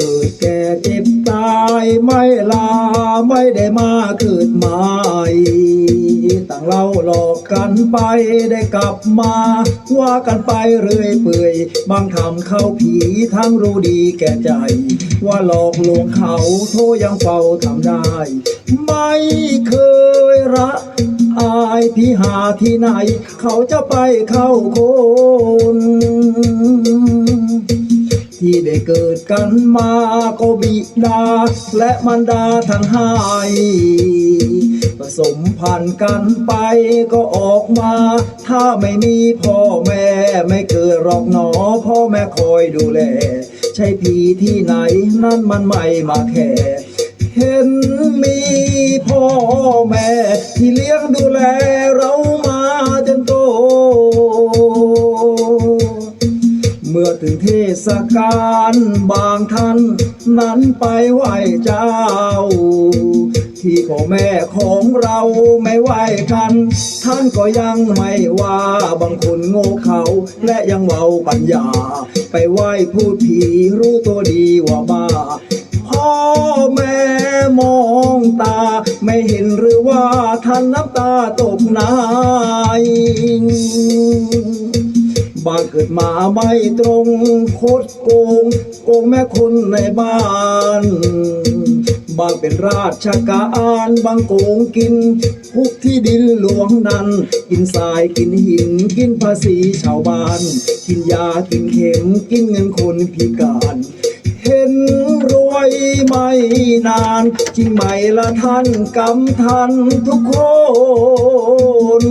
เกิดแก่เจ็บตายไม่ลาไม่ได้มาเกิดใหม่ต่างเราหลอกกันไปได้กลับมา ว่ากันไปเรื่อยเปื่อยบางทำเข้าผีทั้งรู้ดีแก่ใจ ว่าหลอกลวงเขาโทยังเฝ้าทำได้ ไม่เคยระอายที่หาที่ไหน เขาจะไปเข้าคน ที่ได้เกิดกันมาก็บิดา และมารดาทั้งห้าผสมพันธุ์กันไปก็ออกมา ถ้าไม่มีพ่อแม่ไม่เกิดหรอกหนอ พ่อแม่คอยดูแล ใช่ผีที่ไหนนั่นมันไม่มาแค่ เห็นมีพ่อแม่ เมื่อถึงเทศกาลบางท่าน นั้นไปไหว้เจ้า ที่พ่อแม่ของเราไม่ไหว้กัน ท่านก็ยังไม่ว่าบางคนโง่เขาและยังเมาปัญญา ไปไหว้พูดผีรู้ตัวดีว่าบ้าพ่อแม่มองตา ไม่เห็นหรือว่าท่านน้ำตาตกใน บางเกิดมาไม่ตรงโคตรโกงโกงแม่คนในบ้าน บางเป็นราชการบางโกงกินพุกที่ดินหลวงนั้น กินทรายกินหินกินภาษีชาวบ้าน กินยากินเข็มกินเงินคนพิการเห็นรวยไม่นาน จริงไหมละท่านกำทันทุกคน